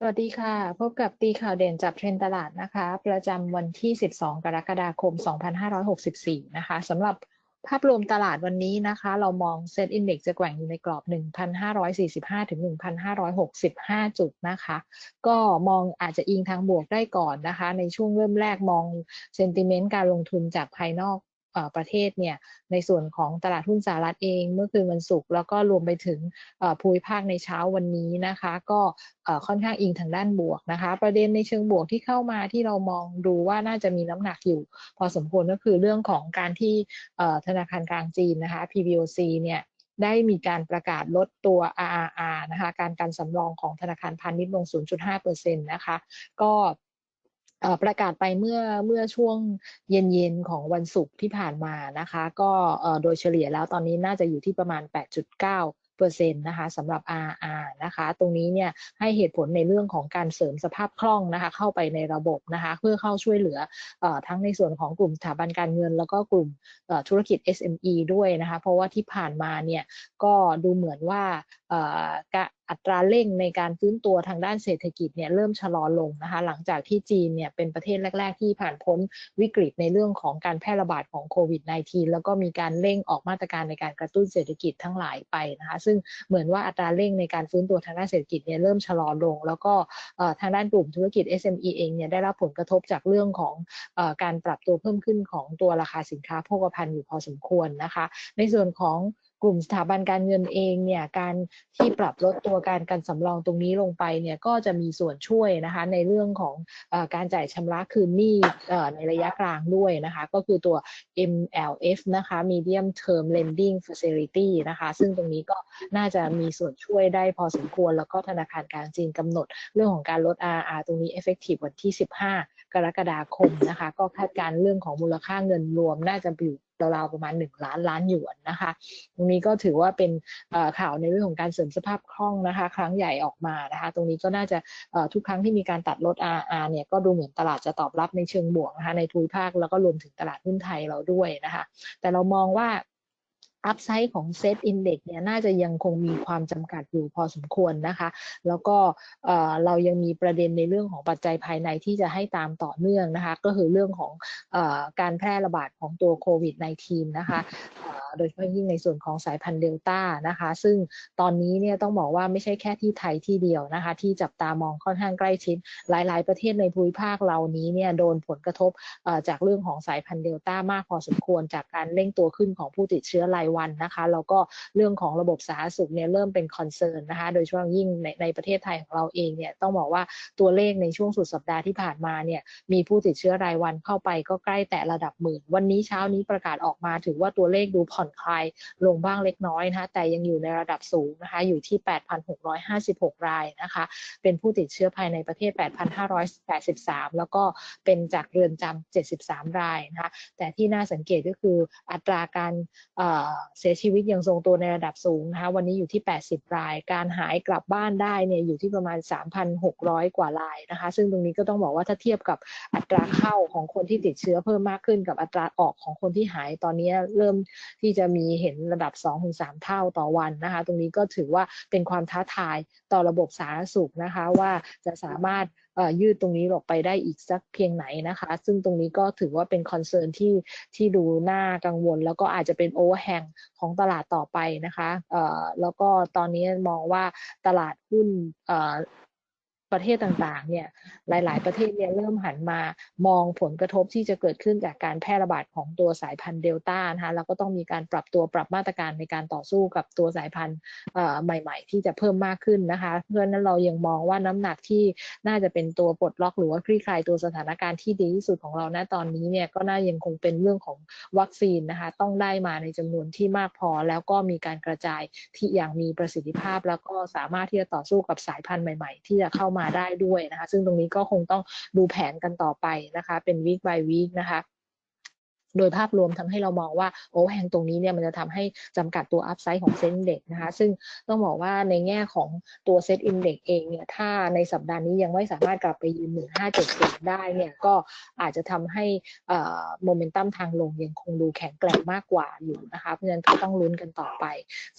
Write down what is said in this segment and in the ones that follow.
สวัสดีค่ะ พบกับตีข่าวเด่นจับเทรนตลาดนะคะ ประจำวันที่ 12 กรกฎาคม 2564 นะคะสำหรับภาพรวมตลาดวันนี้นะคะ เรามองเซ็ตอินเด็กจะแกว่งอยู่ในกรอบ 1,545 ถึง 1,565 จุดนะคะ ก็มองอาจจะอิงทางบวกได้ก่อนนะคะ ในช่วงเริ่มแรกมองเซนติเมนต์การลงทุนจากภายนอก ประเทศเนี่ยในส่วนของตลาดหุ้นสหรัฐเองเมื่อคืนวันศุกร์แล้วก็รวมไปถึงภูมิภาคในเช้าวันนี้นะคะ ก็ค่อนข้างอิงทางด้านบวกนะคะ ประเด็นในเชิงบวกที่เข้ามาที่เรามองดูว่าน่าจะมีน้ำหนักอยู่ พอสมควรก็คือเรื่องของการที่ธนาคารกลางจีนนะคะ PBOC เนี่ยได้มีการประกาศลดตัว RRR นะคะ การการสำรองของธนาคารพาณิชย์ลง 0.5%นะคะ ก็ ประกาศไปเมื่อเมื่อช่วงเย็นๆของวันศุกร์ที่ผ่านมานะคะ ก็โดยเฉลี่ยแล้วตอนนี้น่าจะอยู่ที่ประมาณ 8.9เปอร์เซ็นต์นะคะสำหรับ RR นะคะ ตรงนี้เนี่ยให้เหตุผลในเรื่องของการเสริมสภาพคล่องนะคะ เข้าไปในระบบนะคะ เพื่อเข้าช่วยเหลืออทั้งในส่วนของกลุ่มสถาบันการเงิน แล้วก็กลุ่มธุรกิจ SME ด้วยนะคะ เพราะว่าที่ผ่านมาเนี่ยก็ดูเหมือนว่า อัตราเร่งในการฟื้นตัวทางด้านเศรษฐกิจเนี่ยเริ่มชะลอลงนะคะหลังจากที่จีนเนี่ยเป็นประเทศแรก ๆ ที่ผ่านพ้นวิกฤตในเรื่องของการแพร่ระบาดของโควิด -19 แล้วก็มีการเร่งออกมาตรการในการกระตุ้นเศรษฐกิจทั้งหลายไปนะคะซึ่งเหมือนว่าอัตราเร่งในการฟื้นตัวทางด้านเศรษฐกิจเนี่ยเริ่มชะลอลง แล้วก็ทางด้านกลุ่มธุรกิจ SME เองเนี่ยได้รับผลกระทบจากเรื่องของการปรับตัวเพิ่มขึ้นของตัวราคาสินค้าโภคภัณฑ์อยู่พอสมควรนะคะ ในส่วนของ กลุ่มสถาบันการเงินเองเนี่ยการที่ปรับลดตัวการการสำรองตรงนี้ลงไปเนี่ยก็จะมีส่วนช่วยนะคะในเรื่องของอการจ่ายชำระคืนหนี้ในระยะกลางด้วยนะคะก็คือตัว MLF นะคะ Medium Term Lending Facility นะคะซึ่งตรงนี้ก็น่าจะมีส่วนช่วยได้พอสมควร แล้วก็ธนาคารกลางจีนกำหนดเรื่องของการลด RR ตรงนี้ effective วันที่ 15 กรกฎาคมนะคะก็คาดการเรื่องของมูลค่าเงินรวมน่าจะอยู่ ราวๆประมาณ 1 ล้านล้านหยวนนะคะตรงนี้ก็ถือว่าเป็นข่าวในเรื่องของการเสริมสภาพคล่องนะคะ ครั้งใหญ่ออกมานะคะ ตรงนี้ก็น่าจะทุกครั้งที่มีการตัดลด RR เนี่ยก็ดูเหมือนตลาดจะตอบรับในเชิงบวกนะคะในทุยภาคแล้วก็รวมถึงตลาดหุ้นไทยเราด้วยนะคะ แต่เรามองว่า อัพไซด์ของเซตอินเด็กเนี่ยน่าจะยังคงมีความจำกัดอยู่พอสมควรนะคะ แล้วก็เรายังมีประเด็นในเรื่องของปัจจัยภายในที่จะให้ตามต่อเนื่องนะคะ ก็คือเรื่องของอการแพร่ระบาดของตัวโควิด -19 นะคะโดยเฉพาะยิ่งในส่วนของสายพันธุ์เดลต้านะคะ ซึ่งตอนนี้เนี่ยต้องบอกว่าไม่ใช่แค่ที่ไทยที่เดียวนะคะ ที่จับตามองค่อนข้างใกล้ชิด หลาย ๆ ประเทศในภูมิภาคเหล่านี้เนี่ยโดนผลกระทบจากเรื่องของสายพันธุ์เดลต้ามากพอสมควรจากการเร่งตัวขึ้นของผู้ติดเชื้อรายวันนะคะแล้วก็เรื่องของระบบสาธารณสุขเนี่ยเริ่มเป็นคอนเซิร์นนะคะ โดยเฉพาะยิ่งในในประเทศไทยของเราเองเนี่ยต้องบอกว่าตัวเลขในช่วงสุดสัปดาห์ที่ผ่านมาเนี่ยมีผู้ติดเชื้อรายวันเข้าไปก็ใกล้แต่ระดับหมื่น วันนี้เช้านี้ประกาศออกมาถือว่าตัวเลขดูผ่อนคลายลงบ้างเล็กน้อยนะคะแต่ยังอยู่ในระดับสูงนะคะอยู่ที่ 8,656 รายนะคะเป็นผู้ติดเชื้อภายในประเทศ 8,583 แล้วก็เป็นจากเรือนจำ73 รายนะคะแต่ที่น่าสังเกตก็คืออัตราการเสียชีวิตยังทรงตัวในระดับสูงนะคะวันนี้อยู่ที่ 80 ราย การหายกลับบ้านได้เนี่ยอยู่ที่ประมาณ 3,600 กว่ารายนะคะ ซึ่งตรงนี้ก็ต้องบอกว่าถ้าเทียบกับอัตราเข้าของคนที่ติดเชื้อเพิ่มมากขึ้นกับอัตราออกของคนที่หายตอนนี้เริ่มที่จะมีเห็นระดับ 2-3 เท่าต่อวันนะคะ ตรงนี้ก็ถือว่าเป็นความท้าทายต่อระบบสาธารณสุขนะคะว่าจะสามารถ ยืดตรงนี้ออกไปได้อีกสักเพียงไหนนะคะ ซึ่งตรงนี้ก็ถือว่าเป็นคอนเซิร์นที่ที่ดูน่ากังวล แล้วก็อาจจะเป็นโอเวอร์แฮงของตลาดต่อไปนะคะแล้วก็ตอนนี้มองว่าตลาดหุ้น ประเทศต่างๆ เนี่ย หลาย ๆ ประเทศเนี่ยเริ่มหันมามองผลกระทบที่จะเกิดขึ้นจากการแพร่ระบาดของตัวสายพันธุ์เดลต้านะคะแล้วก็ต้องมีการปรับตัวปรับมาตรการในการต่อสู้กับตัวสายพันธุ์ใหม่ ๆ ที่จะเพิ่มมากขึ้นนะคะ เพราะนั้นเรายังมองว่าน้ำหนักที่น่าจะเป็นตัวปลดล็อกหรือว่าคลี่คลายตัวสถานการณ์ที่ดีที่สุดของเราณตอนนี้เนี่ยก็น่ายังคงเป็นเรื่องของวัคซีนนะคะ ต้องได้มาในจำนวนที่มากพอ แล้วก็มีการกระจายที่อย่างมีประสิทธิภาพ แล้วก็สามารถที่จะต่อสู้กับสายพันธุ์ใหม่ ๆ ที่จะเข้ามาได้ด้วยนะคะ ซึ่งตรงนี้ก็คงต้องดูแผนกันต่อไปนะคะ เป็นวีค by วีคนะคะ โดยภาพรวมทำให้เรามองว่าโอ้แฮงตรงนี้เนี่ยมันจะทำให้จำกัดตัวอัพไซด์ของเซ็นเด็กนะคะซึ่งต้องบอกว่าในแง่ของตัวเซ็ตอินเด็กเองเนี่ยถ้าในสัปดาห์นี้ยังไม่สามารถกลับไปยืน 1570 ได้เนี่ยก็อาจจะทำให้โมเมนตัมทางลงยังคงดูแข็งแกร่งมากกว่าอยู่นะคะเพราะฉะนั้นก็ต้องลุ้นกันต่อไป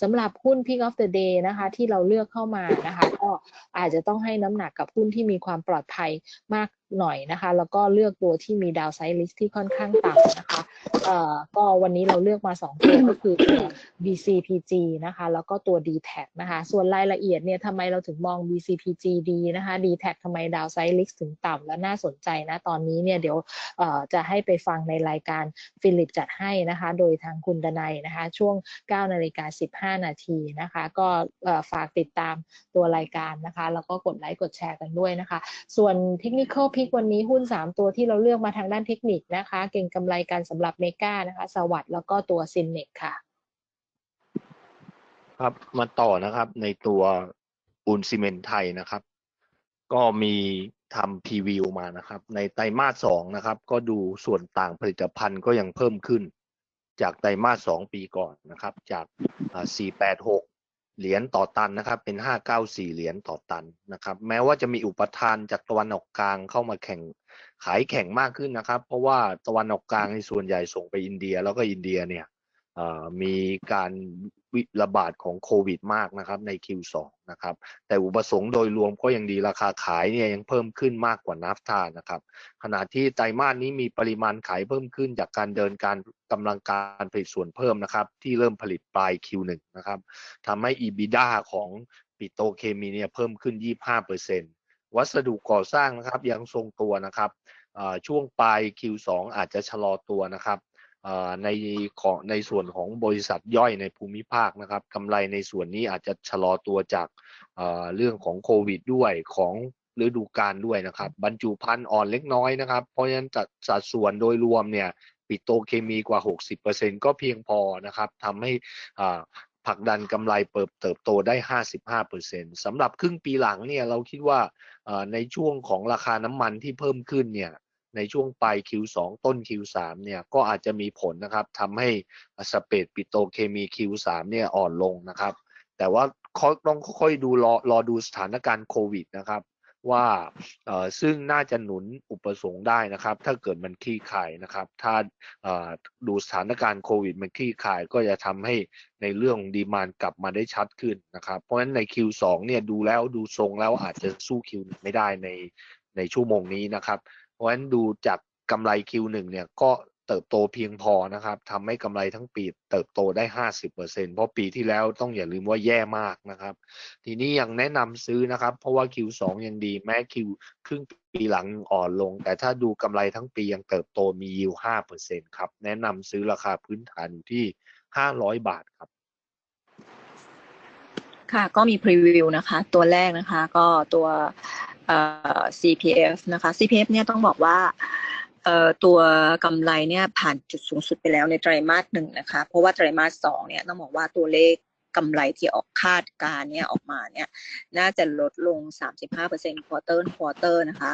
สำหรับหุ้น Pick of the Day นะคะที่เราเลือกเข้ามานะคะก็อาจจะต้องให้น้ำหนักกับหุ้นที่มีความปลอดภัยมาก หน่อยนะคะ แล้วก็เลือกตัวที่มีดาวไซด์ลิสที่ค่อนข้างต่ำนะคะเอ่อก็วันนี้เราเลือกมา 2 ตัวก็คือตัว BCPG นะคะ แล้วก็ตัว d t แทนะคะ ส่วนรายละเอียดเนี่ยทำไมเราถึงมอง BCPG ดีนะคะ d t แททำไมดาวไซด์ลิสถึงต่ำและน่าสนใจนะ ตอนนี้เนี่ยเดี๋ยวเอ่อจะให้ไปฟังในรายการฟิลิปจัดให้นะคะ โดยทางคุณดนัยนะคะ ช่วง9นาฬิกา15 นาทีนะคะ ก็ฝากติดตามตัวรายการนะคะ แล้วก็กดไลค์กดแชร์กันด้วยนะคะ ส่วนเทคนิคพิกวันนี้หุ้น 3 ตัวที่เราเลือกมาทางด้านเทคนิคนะคะ เก่งกำไรกันสำหรับเมกานะคะ สวัสด์แล้วก็ตัวซินเนกค่ะ ครับมาต่อนะครับในตัวปูนซีเมนต์ไทยนะครับ ก็มีทำพรีวิวมานะครับ ในไตรมาสสองนะครับ ก็ดูส่วนต่างผลิตภัณฑ์ก็ยังเพิ่มขึ้น จากไตรมาสสองปีก่อนนะครับ จาก 486 เหรียญต่อตันนะครับ เป็น 594 เหรียญต่อตันนะครับ แม้ว่าจะมีอุปทานจากตะวันออกกลางเข้ามาแข่งขายแข่งมากขึ้นนะครับ เพราะว่าตะวันออกกลางในส่วนใหญ่ส่งไปอินเดีย แล้วก็อินเดียเนี่ยมีการ วิระบาดของโควิดมากนะครับใน Q2 นะครับ แต่อุปสงค์โดยรวมก็ยังดีราคาขายเนี่ยยังเพิ่มขึ้นมากกว่านัฟทานะครับ ขณะที่ไตรมาสนี้มีปริมาณขายเพิ่มขึ้นจากการเดินการกำลังการผลิตส่วนเพิ่มนะครับ ที่เริ่มผลิตปลาย Q1 นะครับทำให้ EBITDA ของปิโตเคมีเนี่ยเพิ่มขึ้น 25%วัสดุก่อสร้างนะครับยังทรงตัวนะครับช่วงปลาย Q2 อาจจะชะลอตัวนะครับ ในของในส่วนของบริษัทย่อยในภูมิภาคนะครับกำไรในส่วนนี้อาจจะชะลอตัวจากเรื่องของโควิดด้วยของฤดูกาลด้วยนะครับ บรรจุภัณฑ์อ่อนเล็กน้อยนะครับ เพราะฉะนั้นสัดส่วนโดยรวมเนี่ยปิโตเคมีกว่า 60%ก็เพียงพอนะครับทำให้ผลักดันกำไรเปิดเติบโตได้ 55%สำหรับครึ่งปีหลังเนี่ยเราคิดว่าในช่วงของราคาน้ำมันที่เพิ่มขึ้นเนี่ย ในช่วงปลาย Q2 ต้น Q3 เนี่ยก็อาจจะมีผลนะครับทำให้สเปดปิโตเคมี Q3 เนี่ยอ่อนลงนะครับ แต่ว่าต้องค่อยๆดูรอรอดูสถานการณ์โควิดนะครับ ว่าซึ่งน่าจะหนุนอุปสงค์ได้นะครับ ถ้าเกิดมันคลี่คลายนะครับ ถ้าดูสถานการณ์โควิดมันคลี่คลายก็จะทำให้ในเรื่องดีมานกลับมาได้ชัดขึ้นนะครับ เพราะฉะนั้นใน Q2 เนี่ยดูแล้วดูทรงแล้วอาจจะสู้ Q ไม่ได้ในในชั่วโมงนี้นะครับ ราะฉะนั้นดูจากกำไร Q1 เนี่ยก็เติบโตเพียงพอนะครับทำให้กำไรทั้งปีเติบโตได้ 50%เพราะปีที่แล้วต้องอย่าลืมว่าแย่มากนะครับ ทีนี้ยังแนะนำซื้อนะครับ เพราะว่า Q2 ยังดีแม้ Q ครึ่งปีหลังอ่อนลง แต่ถ้าดูกำไรทั้งปียังเติบโตมียิว5%ครับ แนะนำซื้อราคาพื้นฐานอยู่ที่ 500 บาทครับ ค่ะ ก็มีพรีวิวนะคะ ตัวแรกนะคะ ก็ตัว CPF นะคะ CPF เนี่ยต้องบอกว่าตัวกำไรเนี่ยผ่านจุดสูงสุดไปแล้วในไตรมาสหนึ่งนะคะ เพราะว่าไตรมาสสองเนี่ยต้องบอกว่าตัวเลขกำไรที่ออกคาดการเนี่ยออกมาเนี่ยน่าจะลดลง 35% quarter quarter นะคะ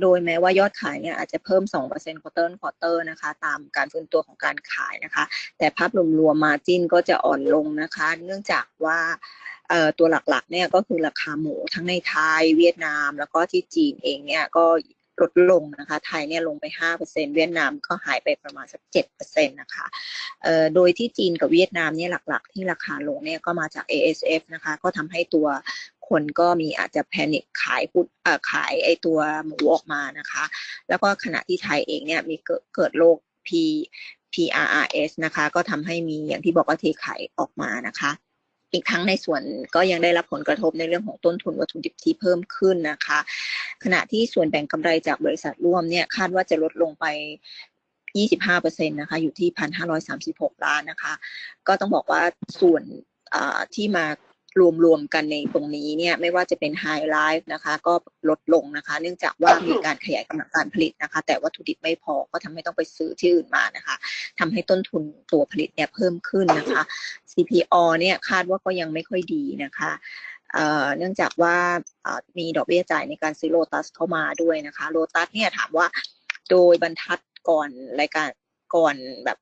โดยแม้ว่ายอดขายเนี่ยอาจจะเพิ่ม 2% quarter quarter นะคะ ตามการฟื้นตัวของการขายนะคะ แต่ภาพรวมๆมาจิ้นก็จะอ่อนลงนะคะ เนื่องจากว่า ตัวหลักๆเนี่ยก็คือราคาหมูทั้งในไทยเวียดนาม แล้วก็ที่จีนเองเนี่ยก็ลดลงนะคะ ไทยเนี่ยลงไป 5%เวียดนามก็หายไปประมาณสัก7%นะคะเอ่อโดยที่จีนกับเวียดนามเนี่ยหลักๆ ที่ราคาลงเนี่ยก็มาจาก ASF นะคะ ก็ทำให้ตัวคนก็มีอาจจะแพนิคขายพุดเอ่อขายไอตัวหมูออกมานะคะ แล้วก็ขณะที่ไทยเองเนี่ยมีเกิดเกิดโรค P PRRS นะคะ ก็ทำให้มีอย่างที่บอกว่าเทขายออกมานะคะ อีกทั้งในส่วนก็ยังได้รับผลกระทบในเรื่องของต้นทุนวัตถุดิบที่เพิ่มขึ้นนะคะ ขณะที่ส่วนแบ่งกำไรจากบริษัทร่วมเนี่ยคาดว่าจะลดลงไป25%นะคะอยู่ที่ 1,536 ล้านนะคะ ก็ต้องบอกว่าส่วนที่มา รวมๆกันในตรงนี้เนี่ยไม่ว่าจะเป็นไฮไลฟ์นะคะ ก็ลดลงนะคะ เนื่องจากว่ามีการขยายกำลังการผลิตนะคะ แต่วัตถุดิบไม่พอก็ทำให้ต้องไปซื้อที่อื่นมานะคะทำให้ต้นทุนตัวผลิตเนี่ยเพิ่มขึ้นนะคะ CPO เนี่ยคาดว่าก็ยังไม่ค่อยดีนะคะเนื่องจากว่ามีดอกเบี้ยจ่ายในการซื้อโลตัสเข้ามาด้วยนะคะโลตัสเนี่ยถามว่าโดยบรรทัดก่อนรายการก่อนแบบ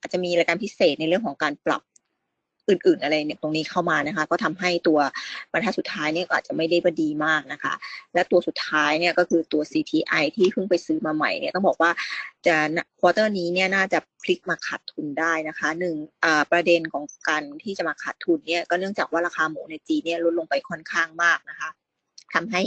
อาจจะมีรายการพิเศษในเรื่องของการปรับ อื่น ๆ อะไรเนี่ยตรงนี้เข้ามานะคะ ก็ทำให้ตัวบรรทัดสุดท้ายเนี่ยอาจจะไม่ได้บดีมากนะคะ และตัวสุดท้ายเนี่ยก็คือตัว CTI ที่เพิ่งไปซื้อมาใหม่เนี่ยต้องบอกว่าจะควอเตอร์นี้เนี่ยน่าจะพลิกมาขาดทุนได้นะคะหนึ่งประเด็นของการที่จะมาขาดทุนเนี่ยก็เนื่องจากว่าราคาหมูในจีนเนี่ยลดลงไปค่อนข้างมากนะคะ ทำให้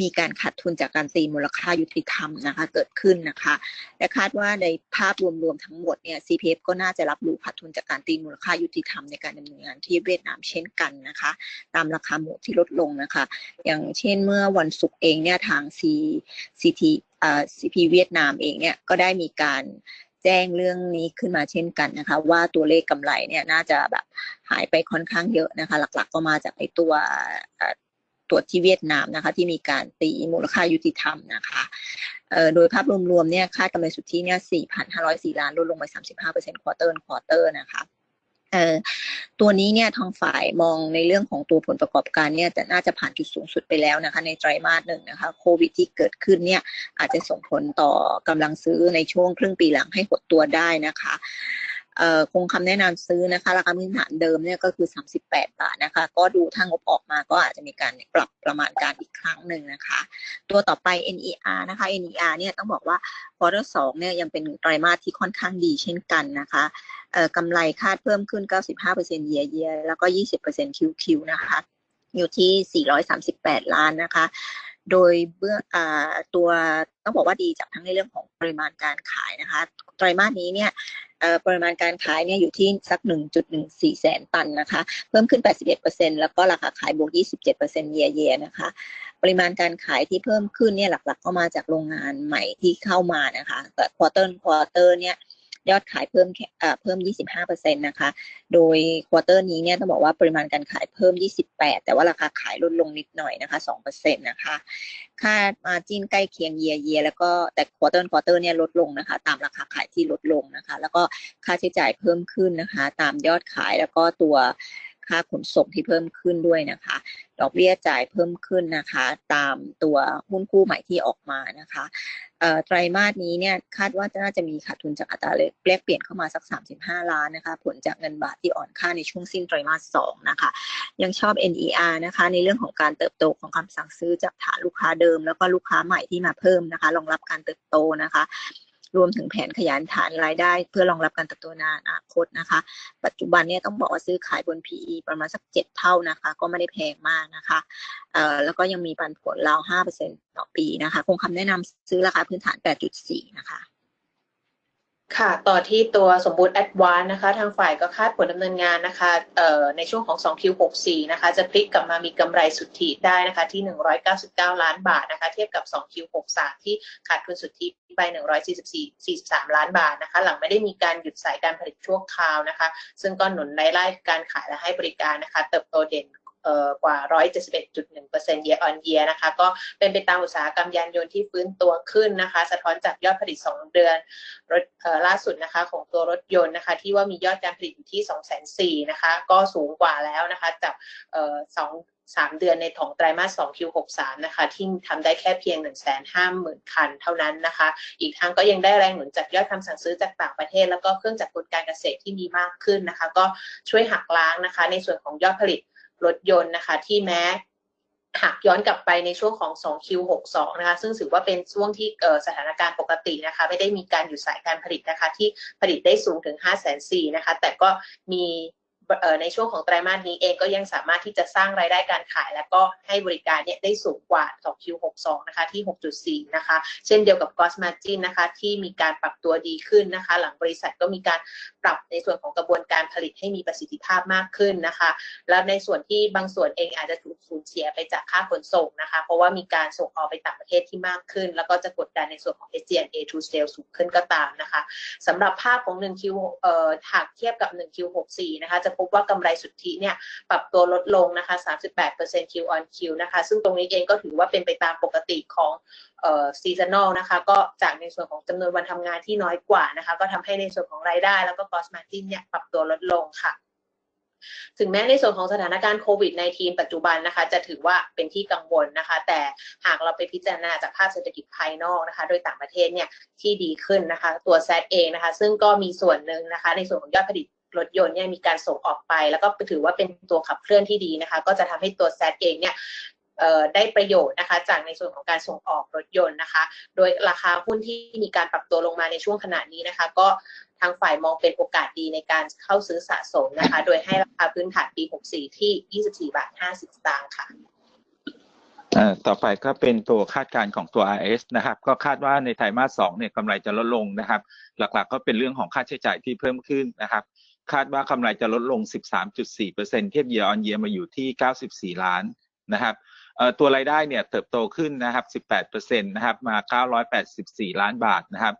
มีการขาดทุนจากการตีมูลค่ายุติธรรมนะคะเกิดขึ้นนะคะ และคาดว่าในภาพรวมๆทั้งหมดเนี่ย CPF ก็น่าจะรับรู้ขาดทุนจากการตีมูลค่ายุติธรรมในการดำเนินงานที่เวียดนามเช่นกันนะคะ ตามราคาหมูที่ลดลงนะคะ อย่างเช่นเมื่อวันศุกร์เองเนี่ยทาง C CT เอ่อ CP เวียดนามเองเนี่ยก็ได้มีการแจ้งเรื่องนี้ขึ้นมาเช่นกันนะคะ ว่าตัวเลขกำไรเนี่ยน่าจะแบบหายไปค่อนข้างเยอะนะคะ หลักๆ ก็มาจากไอตัว ตรวจที่เวียดนามนะคะ ที่มีการตีมูลค่ายุติธรรมนะคะโดยภาพรวมๆเนี่ยคาดกำไรสุทธิเนี่ย4,504 ล้านลดลงไป 35%ควอเตอร์ควอเตอร์นะคะตัวนี้เนี่ยทางฝ่ายมองในเรื่องของตัวผลประกอบการเนี่ยแต่น่าจะผ่านจุดสูงสุดไปแล้วนะคะ ในไตรมาสหนึ่งนะคะโควิดที่เกิดขึ้นเนี่ยอาจจะส่งผลต่อกำลังซื้อในช่วงครึ่งปีหลังให้หดตัวได้นะคะ คงคำแนะนำซื้อนะคะราคาพื้นฐานเดิมเนี่ยก็คือ 38 บาทนะคะ ก็ดูถ้างบออกมาก็อาจจะมีการปรับประมาณการอีกครั้งหนึ่งนะคะ ตัวต่อไป NER นะคะ NER เนี่ยต้องบอกว่าควอเตอร์สองเนี่ยยังเป็นไตรมาสที่ค่อนข้างดีเช่นกันนะคะกำไรคาดเพิ่มขึ้น 95%เยียเยียแล้วก็ 20% QQ นะคะ อยู่ที่ 438 ล้านนะคะ โดยเบื้องตัวต้องบอกว่าดีจากทั้งในเรื่องของปริมาณการขายนะคะไตรมาสนี้เนี่ยปริมาณการขายเนี่ยอยู่ที่สัก 1.14 แสนตันนะคะ เพิ่มขึ้น 81%แล้วก็ราคาขายบวก 27%เยียเยียนะคะ ปริมาณการขายที่เพิ่มขึ้นเนี่ยหลักๆ ก็มาจากโรงงานใหม่ที่เข้ามานะคะแต่ควอเตอร์ควอเตอร์เนี่ย ยอดขายเพิ่มเพิ่ม 25%นะคะ โดยควอเตอร์นี้เนี่ยต้องบอกว่าปริมาณการขายเพิ่ม 28 แต่ว่าราคาขายลดลงนิดหน่อยนะคะ 2%นะคะ ค่ามาจินใกล้เคียงเยียเยียแล้วก็แต่ควอเตอร์ควอเตอร์เนี่ยลดลงนะคะ ตามราคาขายที่ลดลงนะคะ แล้วก็ค่าใช้จ่ายเพิ่มขึ้นนะคะ ตามยอดขายแล้วก็ตัวค่าขนส่งที่เพิ่มขึ้นด้วยนะคะ ดอกเบี้ยจ่ายเพิ่มขึ้นนะคะ ตามตัวหุ้นกู้ใหม่ที่ออกมานะคะ ไตรมาสนี้เนี่ยคาดว่าจะน่าจะมีขาดทุนจากอัตราแลกเปลี่ยนเข้ามาสัก 35 ล้านนะคะ ผลจากเงินบาทที่อ่อนค่าในช่วงสิ้นไตรมาส2นะคะ ยังชอบ NER นะคะ ในเรื่องของการเติบโตของคำสั่งซื้อจากฐานลูกค้าเดิม แล้วก็ลูกค้าใหม่ที่มาเพิ่มนะคะรองรับการเติบโตนะคะ รวมถึงแผนขยายฐานรายได้ เพื่อรองรับการเติบโตในอนาคตนะคะ ปัจจุบันเนี่ยต้องบอกว่าซื้อขายบน PE ประมาณสักเจ็ดเท่านะคะ ก็ไม่ได้แพงมากนะคะเอ่อแล้วก็ยังมีปันผลราวห้าเปอร์เซ็นต์ต่อปีนะคะ คงคำแนะนำซื้อราคาพื้นฐานแปดจุดสี่นะคะ ค่ะ ต่อที่ตัวสมบูรณ์แอดวานนะคะ ทางฝ่ายก็คาดผลดำเนินงานนะคะเอ่อในช่วงของ 2Q64 นะคะ จะพลิกกลับมามีกำไรสุทธิได้นะคะ ที่ 199 ล้านบาทนะคะ เทียบกับ 2Q63 ที่ขาดทุนสุทธิไป 144 43 ล้านบาทนะคะ หลังไม่ได้มีการหยุดสายการผลิตชั่วคราวนะคะ ซึ่งก็หนุนรายได้การขายและให้บริการนะคะ เติบโตเด่น กว่า 171.1% year on year นะคะ ก็เป็นไปตามอุตสาหกรรมยานยนต์ที่ฟื้นตัวขึ้นนะคะ สะท้อนจากยอดผลิต 2 เดือนรถล่าสุดนะคะของตัวรถยนต์นะคะ ที่ว่ามียอดการผลิตอยู่ที่ 204,000นะคะ ก็สูงกว่าแล้วนะคะจากสองสามเดือนในของไตรมาส2 Q63 นะคะ ที่ทำได้แค่เพียง 1 5 0 0 0 0 คันเท่านั้นนะคะ อีกทั้งก็ยังได้แรงหนุนจากยอดคำสั่งซื้อจากต่างประเทศ แล้วก็เครื่องจักรกลการเกษตรที่มีมากขึ้นนะคะ ก็ช่วยหักล้างนะคะ ในส่วนของยอดผลิต รถยนต์นะคะ ที่แม้หากย้อนกลับไปในช่วงของ 2Q62 นะคะ ซึ่งถือว่าเป็นช่วงที่สถานการณ์ปกตินะคะ ไม่ได้มีการหยุดสายการผลิตนะคะ ที่ผลิตได้สูงถึง 5 4 0 0 0นะคะ แต่ก็มี ในช่วงของไตรมาสนี้เองก็ยังสามารถที่จะสร้างรายได้การขาย และก็ให้บริการเนี่ยได้สูงกว่า 2Q62 นะคะที่ 6.4 นะคะ เช่นเดียวกับ Gross Margin นะคะที่มีการปรับตัวดีขึ้นนะคะ หลังบริษัทก็มีการปรับในส่วนของกระบวนการผลิตให้มีประสิทธิภาพมากขึ้นนะคะ แล้วในส่วนที่บางส่วนเองอาจจะถูกสูญเสียไปจากค่าขนส่งนะคะ เพราะว่ามีการส่งออกไปต่างประเทศที่มากขึ้น แล้วก็จะกดดันในส่วนของ SG&A to sales สูงขึ้นก็ตามนะคะสำหรับภาพของ 1Q เอ่อหากเทียบกับ 1Q64 นะคะจะพบว่ากำไรสุทธิเนี่ยปรับตัวลดลงนะคะ 38% Q on Q นะคะ ซึ่งตรงนี้เองก็ถือว่าเป็นไปตามปกติของเอ่อซีซันอลนะคะก็จากในส่วนของจำนวนวันทำงานที่น้อยกว่านะคะ ก็ทำให้ในส่วนของรายได้ แล้วก็ cost margin เนี่ยปรับตัวลดลงค่ะถึงแม้ในส่วนของสถานการณ์โควิด -19 ปัจจุบันนะคะ จะถือว่าเป็นที่กังวลนะคะ แต่หากเราไปพิจารณาจากภาพเศรษฐกิจภายนอกนะคะ โดยต่างประเทศเนี่ยที่ดีขึ้นนะคะ ตัวแซดเองนะคะ ซึ่งก็มีส่วนหนึ่งนะคะ ในส่วนของยอดผลิต รถยนต์เนี่ยมีการส่งออกไป แล้วก็ถือว่าเป็นตัวขับเคลื่อนที่ดีนะคะ ก็จะทำให้ตัวแซดเองเนี่ยได้ประโยชน์นะคะจากในส่วนของการส่งออกรถยนต์นะคะ โดยราคาหุ้นที่มีการปรับตัวลงมาในช่วงขณะนี้นะคะ ก็ทางฝ่ายมองเป็นโอกาสดีในการเข้าซื้อสะสมนะคะ โดยให้ราคาพื้นฐานปี 64 ที่ 24 บาท 50 สตางค์ค่ะต่อไปก็เป็นตัวคาดการณ์ของตัว RS นะครับ ก็คาดว่าในไตรมาสสองเนี่ยกำไรจะลดลงนะครับ หลักๆก็เป็นเรื่องของค่าใช้จ่ายที่เพิ่มขึ้นนะครับ คาดว่ากำไรจะลดลง 13.4%เทียบ year on year มาอยู่ที่ 94 ล้านนะครับตัวรายได้เนี่ยเติบโตขึ้นนะครับ 18%นะครับมา 984 ล้านบาทนะครับ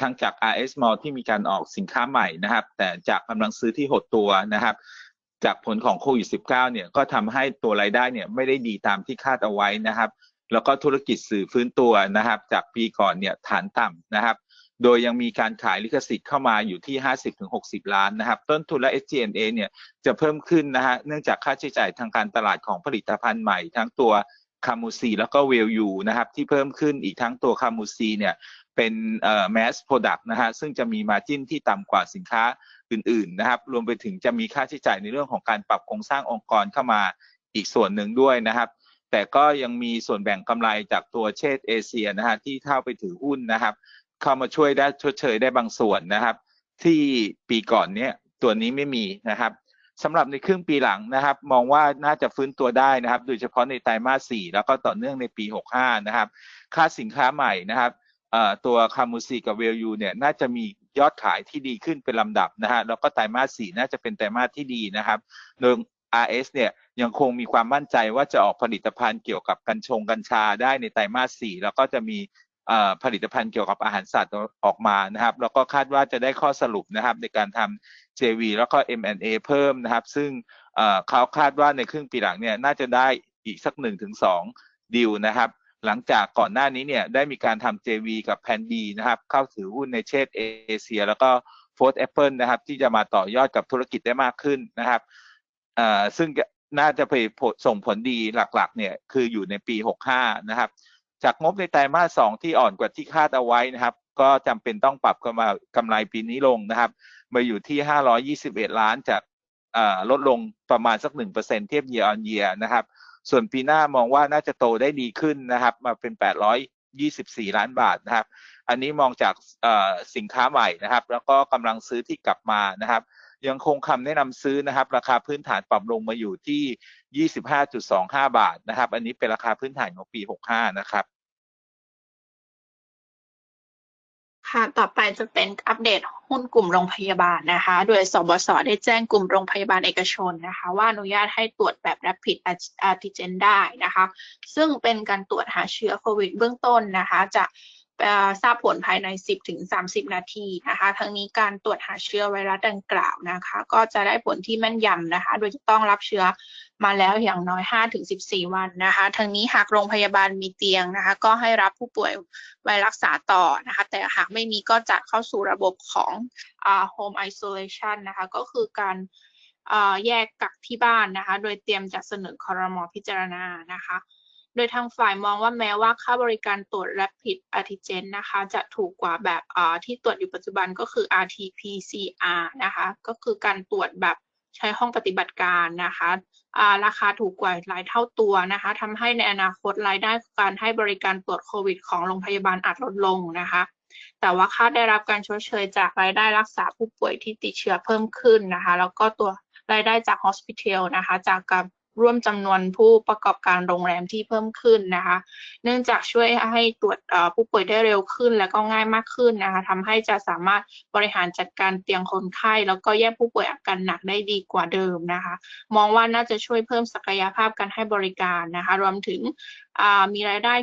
ทั้งจาก RS Mall ที่มีการออกสินค้าใหม่นะครับ แต่จากกำลังซื้อที่หดตัวนะครับ จากผลของโควิด -19 เนี่ยก็ทำให้ตัวรายได้เนี่ยไม่ได้ดีตามที่คาดเอาไว้นะครับ แล้วก็ธุรกิจสื่อฟื้นตัวนะครับ จากปีก่อนเนี่ยฐานต่ำนะครับ โดยยังมีการขายลิขสิทธิ์เข้ามาอยู่ที่ 50-60 ล้านนะครับ ต้นทุนและ SG&A เนี่ยจะเพิ่มขึ้นนะฮะ เนื่องจากค่าใช้จ่ายทางการตลาดของผลิตภัณฑ์ใหม่ทั้งตัวคามูซีแล้วก็เวลยูนะครับ ที่เพิ่มขึ้นอีกทั้งตัวคามูซีเนี่ยเป็นเอ่อ mass product นะฮะ ซึ่งจะมีมาจิ้นที่ต่ำกว่าสินค้าอื่นๆนะครับ รวมไปถึงจะมีค่าใช้จ่ายในเรื่องของการปรับโครงสร้างองค์กรเข้ามาอีกส่วนหนึ่งด้วยนะครับ แต่ก็ยังมีส่วนแบ่งกำไรจากตัวเชษเอเชียนะฮะที่เข้าไปถือหุ้นนะครับ เข้ามาช่วยได้ชดเชยได้บางส่วนนะครับ ที่ปีก่อนเนี้ยตัวนี้ไม่มีนะครับสำหรับในครึ่งปีหลังนะครับ มองว่าน่าจะฟื้นตัวได้นะครับ โดยเฉพาะในไตรมาส 4 แล้วก็ต่อเนื่องในปี 65 นะครับ ค่าสินค้าใหม่นะครับเอ่อตัวคามูซีกับเวลยูเนี่ยน่าจะมียอดขายที่ดีขึ้นเป็นลำดับนะฮะแล้วก็ไตรมาส 4 น่าจะเป็นไตรมาสที่ดีนะครับโดย RS เนี่ยยังคงมีความมั่นใจว่าจะออกผลิตภัณฑ์เกี่ยวกับกัญชงกัญชาได้ในไตรมาส 4 แล้วก็จะมี ผลิตภัณฑ์เกี่ยวกับอาหารสัตว์ออกมานะครับแล้วก็คาดว่าจะได้ข้อสรุปนะครับในการทำ JV แล้วก็ M&A เพิ่มนะครับ ซึ่งเขาคาดว่าในครึ่งปีหลังเนี่ยน่าจะได้อีกสักหนึ่งถึงสองดีลนะครับ หลังจากก่อนหน้านี้เนี่ยได้มีการทำ JV กับแพนดีนะครับ เข้าถือหุ้นในเชษเอเชีย แล้วก็โฟร์แอปเปิลนะครับ ที่จะมาต่อยอดกับธุรกิจได้มากขึ้นนะครับซึ่งน่าจะไปส่งผลดีหลักๆเนี่ยคืออยู่ในปี 65 นะครับ จากงบในไตรมาสสองที่อ่อนกว่าที่คาดเอาไว้นะครับ ก็จำเป็นต้องปรับกำไรกำไรปีนี้ลงนะครับ มาอยู่ที่ 521 ล้านจากลดลงประมาณสัก 1%เทียบ year on year นะครับ ส่วนปีหน้ามองว่าน่าจะโตได้ดีขึ้นนะครับ มาเป็น 824 ล้านบาทนะครับ อันนี้มองจากสินค้าใหม่นะครับ แล้วก็กำลังซื้อที่กลับมานะครับ ยังคงคำแนะนำซื้อนะครับ ราคาพื้นฐานปรับลงมาอยู่ที่ 25.25 บาทนะครับ อันนี้เป็นราคาพื้นฐานของปี 65 นะครับ ค่ะ ต่อไปจะเป็นอัปเดตหุ้นกลุ่มโรงพยาบาลนะคะ โดยสบสได้แจ้งกลุ่มโรงพยาบาลเอกชนนะคะ ว่าอนุญาตให้ตรวจแบบ Rapid Antigen ได้นะคะ ซึ่งเป็นการตรวจหาเชื้อโควิดเบื้องต้นนะคะ จะทราบผลภายใน 10ถึง30 นาทีนะคะ ทั้งนี้การตรวจหาเชื้อไวรัสดังกล่าวนะคะ ก็จะได้ผลที่แม่นยำนะคะ โดยจะต้องรับเชื้อมาแล้วอย่างน้อย5ถึง14 วันนะคะทั้งนี้หากโรงพยาบาลมีเตียงนะคะ ก็ให้รับผู้ป่วยไว้รักษาต่อนะคะ แต่หากไม่มีก็จัดเข้าสู่ระบบของ home isolation นะคะ ก็คือการแยกกักที่บ้านนะคะ โดยเตรียมจะเสนอคอรมอพิจารณานะคะ โดยทางฝ่ายมองว่าแม้ว่าค่าบริการตรวจ Rapid Antigen นะคะ จะถูกกว่าแบบที่ตรวจอยู่ปัจจุบันก็คือ RT-PCR นะคะ ก็คือการตรวจแบบใช้ห้องปฏิบัติการนะคะ ราคาถูกกว่าหลายเท่าตัวนะคะทำให้ในอนาคตรายได้การให้บริการตรวจโควิด ของโรงพยาบาลอาจลดลงนะคะ แต่ว่าค่าได้รับการชดเชยจากรายได้รักษาผู้ป่วยที่ติดเชื้อเพิ่มขึ้นนะคะ แล้วก็ตัวรายได้จาก Hospital นะคะ จากการ ร่วมจำนวนผู้ประกอบการโรงแรมที่เพิ่มขึ้นนะคะ เนื่องจากช่วยให้ตรวจผู้ป่วยได้เร็วขึ้น และก็ง่ายมากขึ้นนะคะทำให้จะสามารถบริหารจัดการเตียงคนไข้ แล้วก็แยกผู้ป่วยอาการหนักได้ดีกว่าเดิมนะคะ มองว่าน่าจะช่วยเพิ่มศักยภาพการให้บริการนะคะ รวมถึงมีรายได้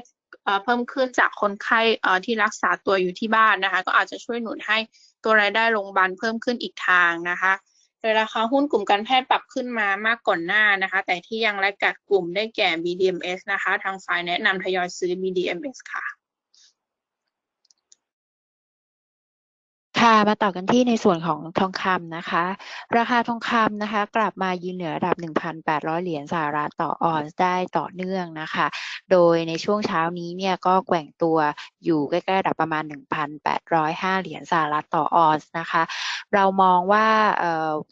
เพิ่มขึ้นจากคนไข้ที่รักษาตัวอยู่ที่บ้านนะคะ ก็อาจจะช่วยหนุนให้ตัวรายได้โรงพยาบาลเพิ่มขึ้นอีกทางนะคะ โดยราคาหุ้นกลุ่มการแพทย์ปรับขึ้นมามากก่อนหน้านะคะ แต่ที่ยังรายกัดกลุ่มได้แก่ BDMs นะคะ ทางฝ่ายแนะนำทยอยซื้อ BDMs ค่ะ ค่ะมาต่อกันที่ในส่วนของทองคำนะคะ ราคาทองคำนะคะ กลับมายืนเหนือระดับ 1,800 เหรียญสหรัฐต่อออนซ์ได้ต่อเนื่องนะคะ โดยในช่วงเช้านี้เนี่ยก็แกว่งตัวอยู่ใกล้ๆระดับประมาณ 1,805 เหรียญสหรัฐต่อออนซ์นะคะ เรามองว่า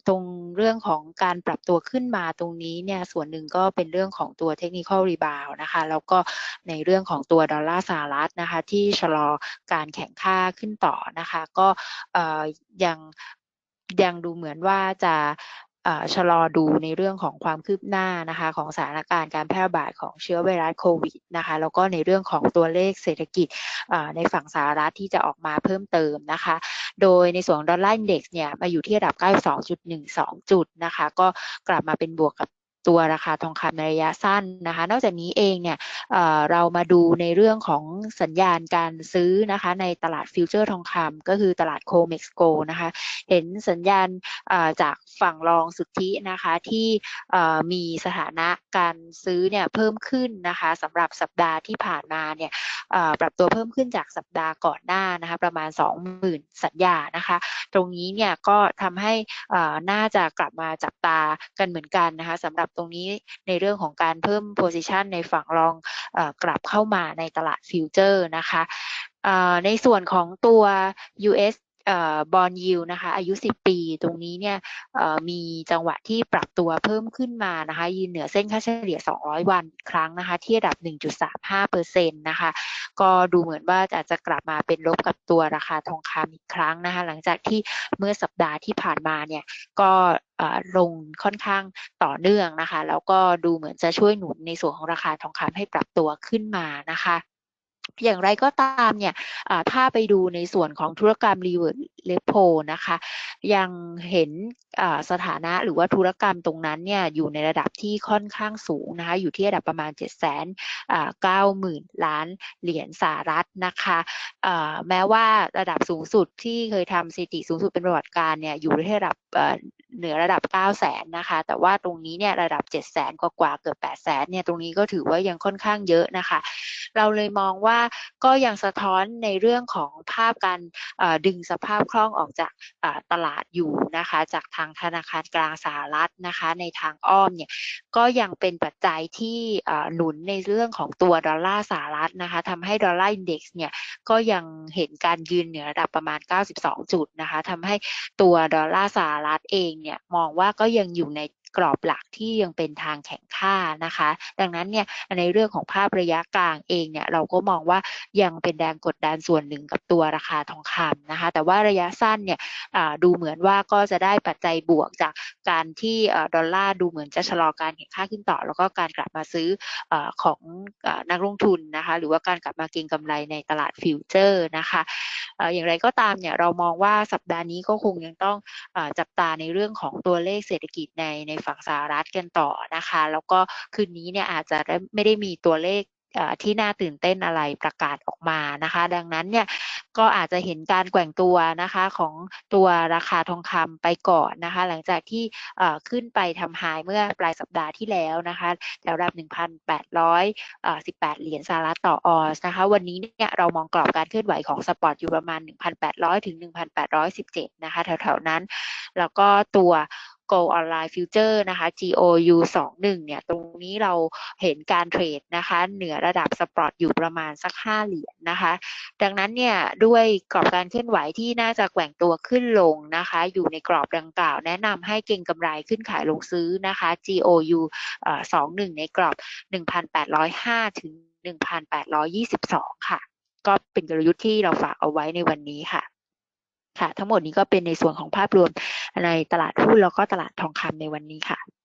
ตรงเรื่องของการปรับตัวขึ้นมาตรงนี้เนี่ยส่วนหนึ่งก็เป็นเรื่องของตัวเทคนิคอลรีบาวนะคะ แล้วก็ในเรื่องของตัวดอลลาร์สหรัฐนะคะ ที่ชะลอการแข่งค่าขึ้นต่อนะคะ ก็ยังยังดูเหมือนว่าจะชะลอดูในเรื่องของความคืบหน้านะคะของสถานการณ์การแพร่ระบาดของเชื้อไวรัสโควิดนะคะแล้วก็ในเรื่องของตัวเลขเศรษฐกิจในฝั่งสหรัฐที่จะออกมาเพิ่มเติมนะคะ โดยในส่วนดอลลาร์อินเด็กซ์เนี่ยมาอยู่ที่ระดับ 92.12 จุดนะคะ ก็กลับมาเป็นบวกกับ ตัวราคาทองคำในระยะสั้นนะคะ นอกจากนี้เองเนี่ยเเรามาดูในเรื่องของสัญญาณการซื้อนะคะในตลาดฟิวเจอร์ทองคำก็คือตลาดโคเม็กซ์โกนะคะ เห็นสัญญาณจากฝั่งรองสุทธินะคะที่มีสถานะการซื้อเนี่ยเพิ่มขึ้นนะคะสำหรับสัปดาห์ที่ผ่านมาเนี่ยปรับตัวเพิ่มขึ้นจากสัปดาห์ก่อนหน้านะคะประมาณ 20,000 สัญญานะคะ ตรงนี้เนี่ยก็ทำให้อ่อน่าจะกลับมาจับตากันเหมือนกันนะคะสำหรับตรงนี้ในเรื่องของการเพิ่ม position ในฝั่งรองอกลับเข้ามาในตลาดฟิวเจอร์นะคะในส่วนของตัว US บอลยิวนะคะอายุ 10 ปี ตรงนี้เนี่ยมีจังหวะที่ปรับตัวเพิ่มขึ้นมานะคะยืนเหนือเส้นค่าเฉลี่ย 200 วันครั้งนะคะที่ระดับ 1.35%นะคะก็ดูเหมือนว่าอาจจะกลับมาเป็นลบกับตัวราคาทองคำอีกครั้งนะคะหลังจากที่เมื่อสัปดาห์ที่ผ่านมาเนี่ยก็ลงค่อนข้างต่อเนื่องนะคะ แล้วก็ดูเหมือนจะช่วยหนุนในส่วนของราคาทองคำให้ปรับตัวขึ้นมานะคะ อย่างไรก็ตามเนี่ยถ้าไปดูในส่วนของธุรกรรม reverse repo นะคะ ยังเห็นสถานะหรือว่าธุรกรรมตรงนั้นเนี่ยอยู่ในระดับที่ค่อนข้างสูงนะคะ อยู่ที่ระดับประมาณ 7 9 0 0 0 0 ล้านเหรียญสหรัฐนะคะแม้ว่าระดับสูงสุดที่เคยทำสถิติสูงสุดเป็นประวัติการเนี่ยอยู่ที่ระดับ เหนือระดับ 9 0 0 0 0 0นะคะ แต่ว่าตรงนี้เนี่ยระดับ 7 0 0 0 0 0กว่าๆเกือบ 8 0 0 0 0เนี่ยตรงนี้ก็ถือว่ายังค่อนข้างเยอะนะคะ เราเลยมองว่าก็ยังสะท้อนในเรื่องของภาพการดึงสภาพคล่องออกจากตลาดอยู่นะคะ จากทางธนาคารกลางสหรัฐนะคะ ในทางอ้อมเนี่ยก็ยังเป็นปัจจัยที่หนุนในเรื่องของตัวดอลลาร์สหรัฐนะคะทำให้ดอลลาร์อินเด็กซ์เนี่ยก็ยังเห็นการยืนเหนือระดับประมาณ 92 จุดนะคะทำให้ตัวดอลลาร์สหรัฐเองเนี่ยมองว่าก็ยังอยู่ใน กรอบหลักที่ยังเป็นทางแข่งค่านะคะ ดังนั้นเนี่ยในเรื่องของภาพระยะกลางเองเนี่ยเราก็มองว่ายังเป็นแรงกดดันส่วนหนึ่งกับตัวราคาทองคำนะคะ แต่ว่าระยะสั้นเนี่ยดูเหมือนว่าก็จะได้ปัจจัยบวกจากการที่ดอลลาร์ดูเหมือนจะชะลอการแข่งค่าขึ้นต่อ แล้วก็การกลับมาซื้อของนักลงทุนนะคะ หรือว่าการกลับมาเก็งกำไรในตลาดฟิวเจอร์นะคะอย่างไรก็ตามเนี่ยเรามองว่าสัปดาห์นี้ก็คงยังต้องจับตาในเรื่องของตัวเลขเศรษฐกิจในในฝั่งสหรัฐกันต่อนะคะ แล้วก็คืนนี้เนี่ยอาจจะไม่ได้มีตัวเลขที่น่าตื่นเต้นอะไรประกาศออกมานะคะ ดังนั้นเนี่ยก็อาจจะเห็นการแกว่งตัวนะคะของตัวราคาทองคำไปก่อนนะคะ หลังจากที่ขึ้นไปทำไฮเมื่อปลายสัปดาห์ที่แล้วนะคะแถวระดับ 1,818 เหรียญสหรัฐต่อออนซ์นะคะ วันนี้เนี่ยเรามองกรอบการเคลื่อนไหวของสปอร์ตอยู่ประมาณ 1,800 ถึง 1,817 นะคะ แถวๆนั้น แล้วก็ตัว Go Online Future นะคะ GOU 21เนี่ย ตรงนี้เราเห็นการเทรดนะคะ เหนือระดับสปอตอยู่ประมาณสัก 5 เหรียญนะคะ ดังนั้นเนี่ย ด้วยกรอบการเคลื่อนไหวที่น่าจะแกว่งตัวขึ้นลงนะคะ อยู่ในกรอบดังกล่าว แนะนำให้เก็งกำไรขึ้นขายลงซื้อนะคะ GOU เอ่อ21 ในกรอบ 1,805 ถึง 1,822 ค่ะ ก็เป็นกลยุทธ์ที่เราฝากเอาไว้ในวันนี้ค่ะค่ะ ทั้งหมดนี้ก็เป็นในส่วนของภาพรวม ในตลาดหุ้นแล้วก็ตลาดทองคำในวันนี้ค่ะ